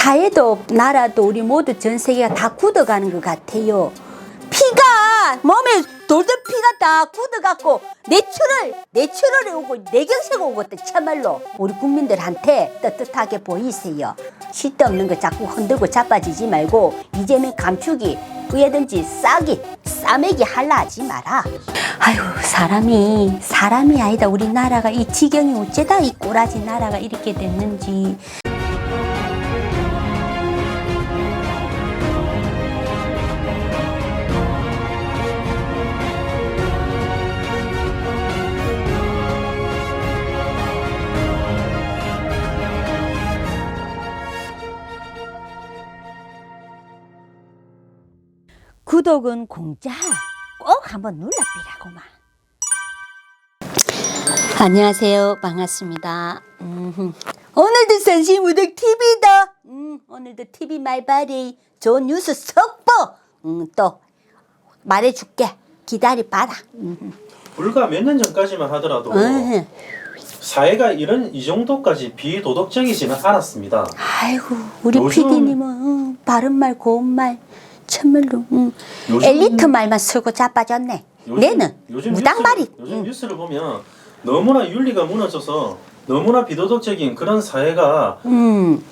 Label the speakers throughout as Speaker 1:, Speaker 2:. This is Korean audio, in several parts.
Speaker 1: 사회도 나라도 우리 모두 전 세계가 다 굳어가는 것 같아요. 피가 몸에 돌던 피가 다 굳어갖고 내추럴 내추럴에 오고 내경색 오고 또 참말로 우리 국민들한테 떳떳하게 보이세요. 쓸데없는 거 자꾸 흔들고 자빠지지 말고 이제는 감추기 의에든지 싸기 싸매기 할라 하지 마라. 아유 사람이 사람이 아니다 우리 나라가 이 지경이 어째다 이 꼬라지 나라가 이렇게 됐는지 구독은 공짜. 꼭 한번 눌러비라고만. 안녕하세요. 반갑습니다. 음, 오늘도 선심우덕 TV다. 음, 오늘도 TV 말바리 좋은 뉴스 속보. 음, 또 말해줄게. 기다려봐라. 음,
Speaker 2: 불과 몇 년 전까지만 하더라도
Speaker 1: 음.
Speaker 2: 사회가 이런 이 정도까지 비도덕적이지는 않았습니다.
Speaker 1: 아이고 우리 PD님은 음, 바른 말 고운 말 참말로 음.
Speaker 2: 요즘-
Speaker 1: 엘리트 말만 쓰고 자빠졌네 내는
Speaker 2: 요즘
Speaker 1: 무당발이
Speaker 2: 뉴스를, 요즘
Speaker 1: 음.
Speaker 2: 뉴스를 보면 너무나 윤리가 무너져서 너무나 비도덕적인 그런 사회가
Speaker 1: 음.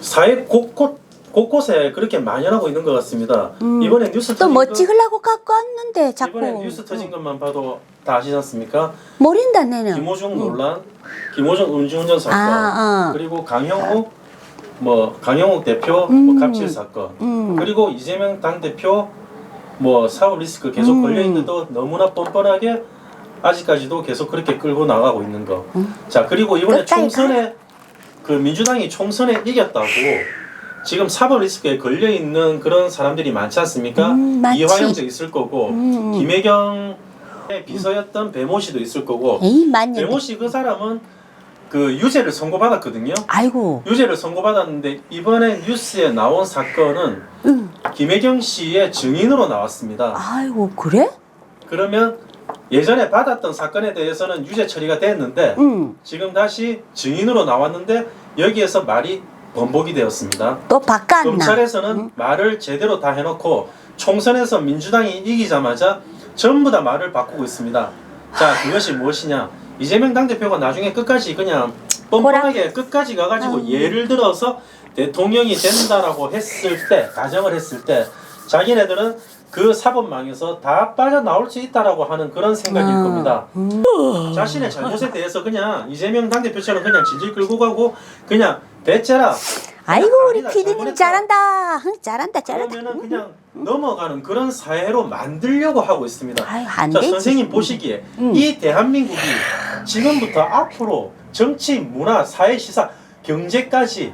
Speaker 2: 사회 곳곳 곳곳에 그렇게 만연하고 있는 것 같습니다.
Speaker 1: 음.
Speaker 2: 이번에 뉴스
Speaker 1: 또
Speaker 2: 터진
Speaker 1: 뭐
Speaker 2: 거-
Speaker 1: 찍으려고 갖고 왔는데 자꾸
Speaker 2: 이번에 뉴스 터진
Speaker 1: 응.
Speaker 2: 것만 봐도 다 아시지 않습니까?
Speaker 1: 모른다 내는
Speaker 2: 김호중
Speaker 1: 응.
Speaker 2: 논란, 김호중 음주운전 사건,
Speaker 1: 아, 어.
Speaker 2: 그리고 강형욱 뭐 강형욱 대표
Speaker 1: 음.
Speaker 2: 뭐 갑질 사건,
Speaker 1: 음.
Speaker 2: 그리고 이재명 당 대표 뭐 사업 리스크 계속
Speaker 1: 음.
Speaker 2: 걸려 있는데도 너무나 뻔뻔하게 아직까지도 계속 그렇게 끌고 나가고 있는 거.
Speaker 1: 음.
Speaker 2: 자 그리고 이번에
Speaker 1: 끝까지
Speaker 2: 총선에 그 민주당이 총선에 이겼다고 지금 사법 리스크에 걸려 있는 그런 사람들이 많지 않습니까?
Speaker 1: 음.
Speaker 2: 이화영도 있을 거고
Speaker 1: 음.
Speaker 2: 김혜경의 비서였던 배모 씨도 있을 거고
Speaker 1: 에이
Speaker 2: 배모 씨 그 사람은 그 유죄를 선고받았거든요.
Speaker 1: 아이고
Speaker 2: 유죄를 선고받았는데 이번에 뉴스에 나온 사건은
Speaker 1: 응.
Speaker 2: 김혜경 씨의 증인으로 나왔습니다.
Speaker 1: 아이고 그래
Speaker 2: 그러면 예전에 받았던 사건에 대해서는 유죄 처리가 됐는데
Speaker 1: 응.
Speaker 2: 지금 다시 증인으로 나왔는데 여기에서 말이 번복이 되었습니다.
Speaker 1: 또 바꿨나
Speaker 2: 검찰에서는
Speaker 1: 응.
Speaker 2: 말을 제대로 다 해놓고 총선에서 민주당이 이기자마자 전부 다 말을 바꾸고 있습니다. 자 그것이 무엇이냐? 이재명 당대표가 나중에 끝까지 그냥 뻔뻔하게 끝까지 가가지고
Speaker 1: 아유.
Speaker 2: 예를 들어서 대통령이 된다라고 했을 때 가정을 했을 때 자기네들은 그 사법망에서 다 빠져나올 수 있다라고 하는 그런 생각일
Speaker 1: 아.
Speaker 2: 겁니다.
Speaker 1: 음.
Speaker 2: 자신의 잘못에 대해서 그냥 이재명 당대표처럼 그냥 질질 끌고 가고 그냥 대체라
Speaker 1: 아이고 우리
Speaker 2: 아니다,
Speaker 1: 피디님
Speaker 2: 잘못했다.
Speaker 1: 잘한다 응, 잘한다 잘한다
Speaker 2: 그러면은 그냥 넘어가는 그런 사회로 만들려고 하고 있습니다.
Speaker 1: 아유 안
Speaker 2: 자
Speaker 1: 되지
Speaker 2: 선생님 보시기에
Speaker 1: 음.
Speaker 2: 이 대한민국이 지금부터 앞으로 정치, 문화, 사회, 시사, 경제까지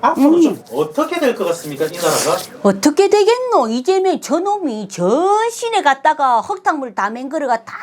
Speaker 2: 앞으로
Speaker 1: 음.
Speaker 2: 좀 어떻게 될 것 같습니까? 이 나라가
Speaker 1: 어떻게 되겠노? 이재명 저놈이 전신에 갔다가 흙탕물 다 맹거려가 다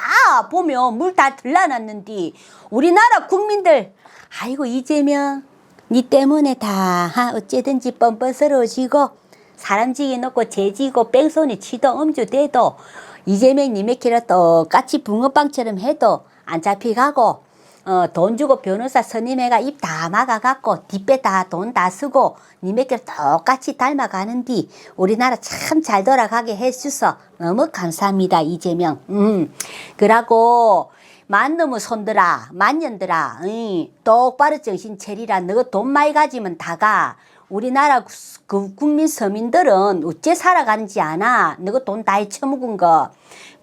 Speaker 1: 보면 물 다 들러놨는디 우리나라 국민들 아이고 이재명 니 때문에 다 하, 어째든지 뻔뻔스러워지고 사람 지기 놓고 죄지고 뺑소니 치도 엄주대도 이재명 님의키라 똑같이 붕어빵처럼 해도 안 잡히가고 어, 돈 주고 변호사 선임해가 입 다 막아갖고 뒷배 다 돈 다 쓰고 니네들 똑같이 닮아가는디 우리나라 참 잘 돌아가게 해주셔서 너무 감사합니다 이재명. 음. 그러고 만놈의 손들아 만년들아 응, 똑바로 정신 차리라. 너돈 많이 가지면 다가. 우리나라 구- 그 국민 서민들은 어째 살아가는지 아나? 너가 돈다 해쳐먹은 거.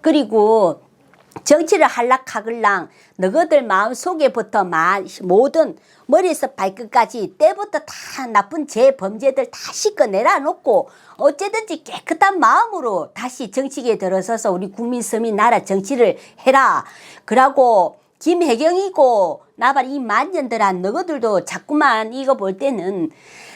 Speaker 1: 그리고 정치를 할락하글랑 너희들 마음속에부터 마, 모든 머리에서 발끝까지 때부터 다 나쁜 죄 범죄들 다 씻어내라 놓고 어쨌든지 깨끗한 마음으로 다시 정치계에 들어서서 우리 국민 서민 나라 정치를 해라. 그러고 김혜경이고 나발 이 만년들아 너희들도 자꾸만 이거 볼 때는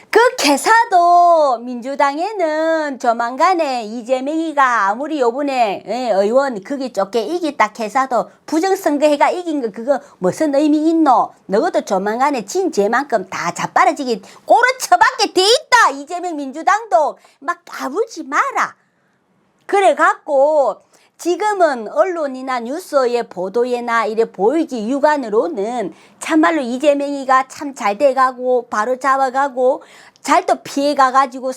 Speaker 1: 그 개사도 민주당에는 조만간에 이재명이가 아무리 요번에 예, 의원 그게 쫓게 이겼다 개사도 부정선거해가 이긴 거 그거 무슨 의미 있노? 너도 조만간에 진죄만큼 다 자빠라지게 꼬르 쳐박게 돼 있다 이재명 민주당도 막 까불지 마라. 그래 갖고 지금은 언론이나 뉴스의 보도에나 이래 보이기 유관으로는 참말로 이재명이가 참 잘 돼가고 바로 잡아가고 잘 또 피해가가지고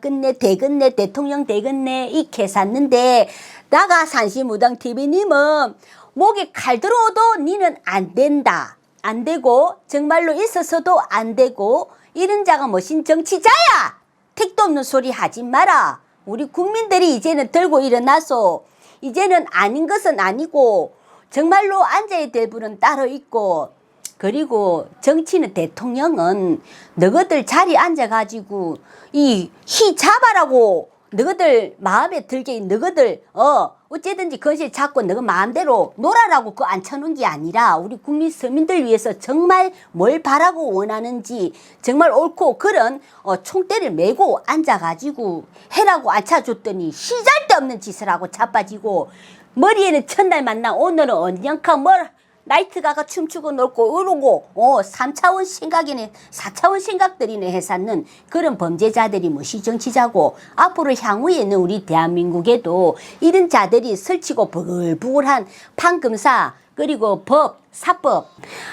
Speaker 1: 끝내 되겠네 대통령 되겠네 이렇게 샀는데 나가 산시무당 TV님은 목에 칼 들어오도 니는 안 된다. 안 되고 정말로 있어서도 안 되고 이런 자가 뭐신 정치자야. 택도 없는 소리 하지 마라. 우리 국민들이 이제는 들고 일어나서 이제는 아닌 것은 아니고 정말로 앉아야 될 분은 따로 있고 그리고 정치는 대통령은 너희들 자리에 앉아가지고 이 희 잡아라고 너희들 마음에 들게 너희들 어 어쨌든지 건실 잡고 너희 마음대로 놀아라고 그 앉혀놓은 게 아니라 우리 국민 서민들 위해서 정말 뭘 바라고 원하는지 정말 옳고 그런 어, 총대를 메고 앉아가지고 해라고 앉혀줬더니 시잘데 없는 짓을 하고 자빠지고 머리에는 첫날 만나 오늘은 언젠가 뭘 나이트 가가 춤추고 놀고 이러고 어 3차원 생각이네 4차원 생각들이네 해서는 그런 범죄자들이 무시 정치자고 앞으로 향후에 는 우리 대한민국에도 이런 자들이 설치고 부글부글한 판검사 그리고 법 사법.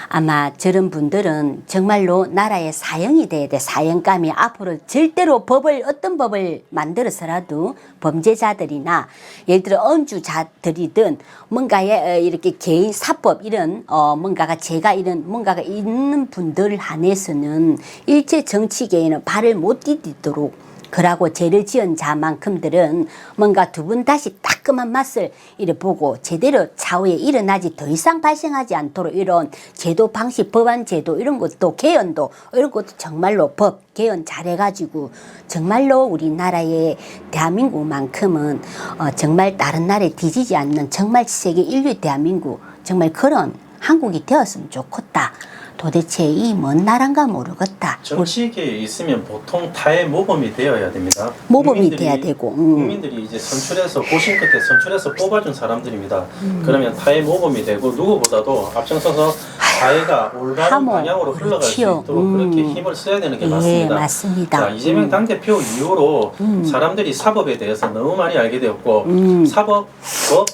Speaker 1: 아마 저런 분들은 정말로 나라의 사형이 돼야 돼. 사형감이 앞으로 절대로 법을 어떤 법을 만들어서라도 범죄자들이나 예를 들어 언주자들이든 뭔가에 어, 이렇게 개인 사법 이런 어 뭔가가 제가 이런 뭔가가 있는 분들 한해서는 일체 정치계에는 발을 못 디디도록 그러고 죄를 지은 자만큼들은 뭔가 두 분 다시 따끔한 맛을 이래 보고 제대로 차후에 일어나지 더 이상 발생하지 않도록 이런 제도 방식 법안 제도 이런 것도 개헌도 이런 것도 정말로 법 개헌 잘해가지고 정말로 우리나라의 대한민국만큼은 어, 정말 다른 나라에 뒤지지 않는 정말 세계 인류 대한민국 정말 그런 한국이 되었으면 좋겠다. 도대체 이 먼 나라인가 모르겠다.
Speaker 2: 정치계에 있으면 보통 타의 모범이 되어야 됩니다.
Speaker 1: 모범이
Speaker 2: 국민들이-
Speaker 1: 돼야 되고, 음.
Speaker 2: 국민들이 이제 선출해서 고심 끝에 선출해서 뽑아준 사람들입니다.
Speaker 1: 음.
Speaker 2: 그러면 타의 모범이 되고 누구보다도 앞장서서 사회가 올바른
Speaker 1: 하모,
Speaker 2: 방향으로 흘러갈 수
Speaker 1: 그렇지요.
Speaker 2: 있도록
Speaker 1: 음.
Speaker 2: 그렇게 힘을 써야 되는 게
Speaker 1: 예,
Speaker 2: 맞습니다.
Speaker 1: 맞습니다.
Speaker 2: 자, 이재명
Speaker 1: 음.
Speaker 2: 당대표 이후로
Speaker 1: 음.
Speaker 2: 사람들이 사법에 대해서 너무 많이 알게 되었고
Speaker 1: 음.
Speaker 2: 사법, 법.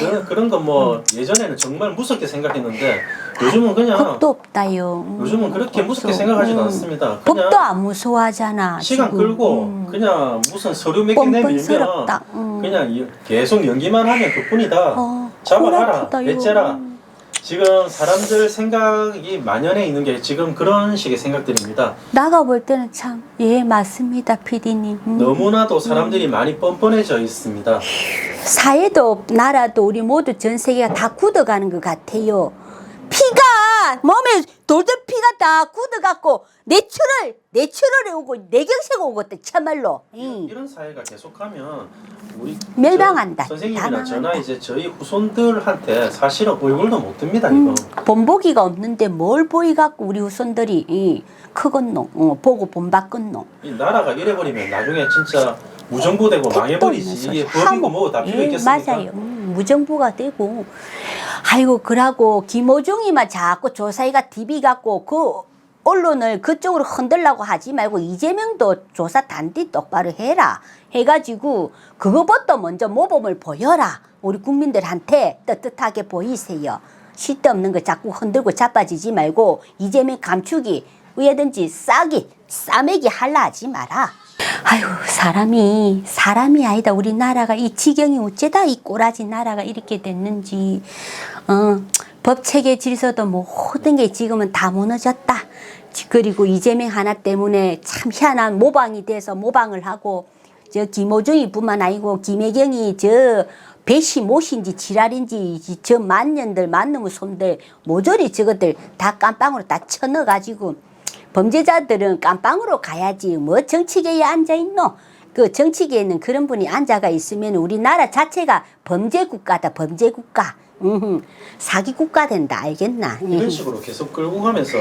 Speaker 2: 그런, 그런 건뭐 예전에는 정말 무섭게 생각했는데 요즘은 그냥
Speaker 1: 법도 없다요. 음,
Speaker 2: 요즘은 그렇게 무섭게. 생각하지도
Speaker 1: 음.
Speaker 2: 않습니다. 그냥
Speaker 1: 법도 안 무서워하잖아.
Speaker 2: 시간
Speaker 1: 지금.
Speaker 2: 끌고
Speaker 1: 음.
Speaker 2: 그냥 무슨 서류 몇 개 내밀면
Speaker 1: 뻔뻔스럽다. 음.
Speaker 2: 그냥 이- 계속 연기만 하면 그뿐이다.
Speaker 1: 어,
Speaker 2: 잡아가라,
Speaker 1: 콜라보다요.
Speaker 2: 배째라.
Speaker 1: 음.
Speaker 2: 지금 사람들 생각이 만연해 있는 게 지금 그런 식의 생각들입니다.
Speaker 1: 나가 볼 때는 참, 예, 맞습니다, 피디님. 음.
Speaker 2: 너무나도 사람들이 많이 뻔뻔해져 있습니다.
Speaker 1: 사회도 나라도 우리 모두 전 세계가 다 굳어가는 것 같아요. 피가 몸에 돌돌 피가 다 굳어갖고 내추럴 내추럴에 오고 내경색 또 참말로. 응.
Speaker 2: 이런 사회가 계속하면 우리
Speaker 1: 멸망한다.
Speaker 2: 저, 선생님이나
Speaker 1: 망한다.
Speaker 2: 저나 이제 저희 후손들한테 사실은 얼굴도 못 듭니다
Speaker 1: 음,
Speaker 2: 이거.
Speaker 1: 본보기가 없는데 뭘 보이갖고 우리 후손들이 이, 크겠노 어, 보고 본받겠노
Speaker 2: 이 나라가 이래버리면 나중에 진짜 무정부 되고 망해버리지 이게 법이고 뭐고 다 필요
Speaker 1: 예,
Speaker 2: 있겠습니까?
Speaker 1: 맞아요. 음, 무정부가 되고 아이고 그러고 김호중이만 자꾸 조사위가 DB 갖고 그 언론을 그쪽으로 흔들라고 하지 말고 이재명도 조사 단디 똑바로 해라. 해가지고 그거부터 먼저 모범을 보여라. 우리 국민들한테 떳떳하게 보이세요. 쓸데없는 거 자꾸 흔들고 자빠지지 말고 이재명 감추기 위에든지 싸기 싸매기 할라 하지 마라 아유 사람이 사람이 아니다. 우리나라가 이 지경이 어째다 이 꼬라지 나라가 이렇게 됐는지. 어, 법 체계 질서도 모든 게 지금은 다 무너졌다. 지- 그리고 이재명 하나 때문에 참 희한한 모방이 돼서 모방을 하고 저 김호중이 뿐만 아니고 김혜경이 저 배시 못인지 지랄인지 이- 저 만년들 만놈의 손들 모조리 저것들 다 깜빵으로 다 쳐넣어가지고 범죄자들은 깜빵으로 가야지 뭐 정치계에 앉아 있노? 그 정치계에는 그런 분이 앉아가 있으면 우리나라 자체가 범죄 국가다 범죄 국가. 음, 사기 국가 된다. 알겠나?
Speaker 2: 이런
Speaker 1: 음.
Speaker 2: 식으로 계속 끌고 가면서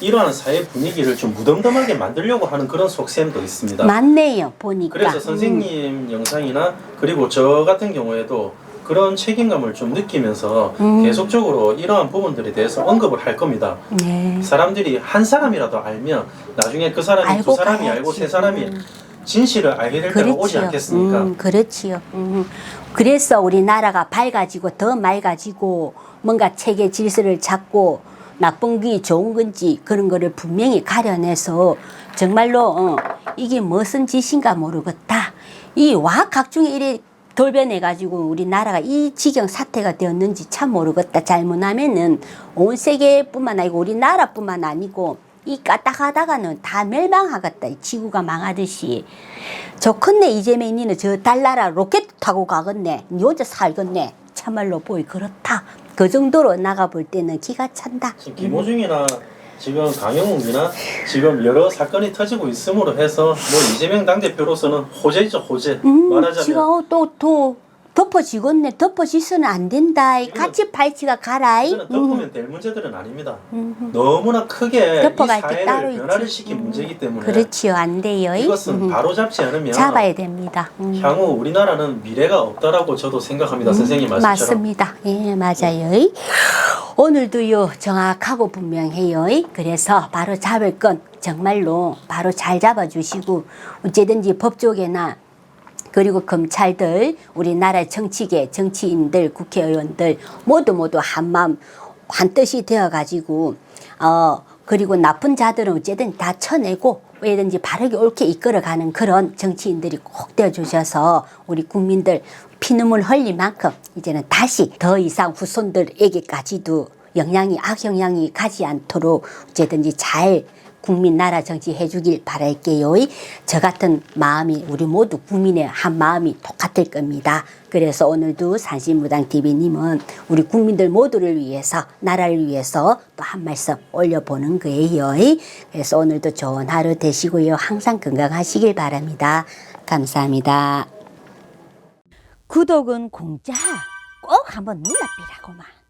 Speaker 2: 이러한 사회 분위기를 좀 무덤덤하게 만들려고 하는 그런 속셈도 있습니다.
Speaker 1: 맞네요. 보니까.
Speaker 2: 그래서
Speaker 1: 음.
Speaker 2: 선생님 영상이나 그리고 저 같은 경우에도 그런 책임감을 좀 느끼면서
Speaker 1: 음.
Speaker 2: 계속적으로 이러한 부분들에 대해서 언급을 할 겁니다.
Speaker 1: 네.
Speaker 2: 사람들이 한 사람이라도 알면 나중에 그 사람이
Speaker 1: 알고
Speaker 2: 두 사람이
Speaker 1: 가야지.
Speaker 2: 알고 세 사람이
Speaker 1: 음.
Speaker 2: 진실을 알게 될 때가 오지
Speaker 1: 그렇지요.
Speaker 2: 않겠습니까?
Speaker 1: 음, 그렇지요. 음. 그래서 우리나라가 밝아지고 더 맑아지고 뭔가 체계 질서를 찾고 나쁜 게 좋은 건지 그런 거를 분명히 가려내서 정말로 어, 이게 무슨 짓인가 모르겠다. 이 와각 중에 이래 돌변해 가지고 우리나라가 이 지경 사태가 되었는지 참 모르겠다. 잘못하면은 온 세계뿐만 아니고 우리나라뿐만 아니고 이 까딱하다가는 다 멸망하겠다. 이 지구가 망하듯이. 좋겠네 이재명 니는 저 달나라 로켓 타고 가겠네. 니 혼자 살겠네. 참말로 보이 그렇다. 그 정도로 나가 볼 때는 기가 찬다.
Speaker 2: 김호중이나 지금 강영욱이나 지금 여러 사건이 터지고 있음으로 해서 뭐 이재명 당대표로서는 호재죠 호재.
Speaker 1: 음,
Speaker 2: 말하자면.
Speaker 1: 또또 덮어지겠네. 덮어지서는 안 된다. 이 같이 발치가 가라. 이.
Speaker 2: 이거는 덮으면 될 문제들은 아닙니다.
Speaker 1: 음.
Speaker 2: 너무나 크게 이
Speaker 1: 덮어갈 게
Speaker 2: 사회를
Speaker 1: 따로
Speaker 2: 변화를
Speaker 1: 있지.
Speaker 2: 시킨
Speaker 1: 음.
Speaker 2: 문제이기 때문에
Speaker 1: 그렇지요. 안 돼요. 이.
Speaker 2: 이것은
Speaker 1: 음.
Speaker 2: 바로 잡지 않으면
Speaker 1: 잡아야 됩니다. 음.
Speaker 2: 향후 우리나라는 미래가 없다라고 저도 생각합니다. 선생님 말씀처럼.
Speaker 1: 맞습니다. 예, 맞아요. 오늘도요, 정확하고 분명해요. 그래서 바로 잡을 건 정말로 바로 잘 잡아주시고, 어쨌든지 법조계나 그리고 검찰들, 우리나라 정치계, 정치인들, 국회의원들 모두 모두 한마음, 한뜻이 되어 가지고, 어, 그리고 나쁜 자들은 어쨌든 다 쳐내고, 왜든지 바르게 옳게 이끌어가는 그런 정치인들이 꼭 되어주셔서 우리 국민들 피눈물 흘릴 만큼 이제는 다시 더 이상 후손들에게까지도 영향이 악영향이 가지 않도록 어쨌든지 잘 국민 나라 정치 해주길 바랄게요. 저 같은 마음이 우리 모두 국민의 한 마음이 똑같을 겁니다. 그래서 오늘도 산신무당 TV님은 우리 국민들 모두를 위해서 나라를 위해서 또 한 말씀 올려보는 거예요. 그래서 오늘도 좋은 하루 되시고요. 항상 건강하시길 바랍니다. 감사합니다. 구독은 공짜 꼭 한번 눌러비라고만.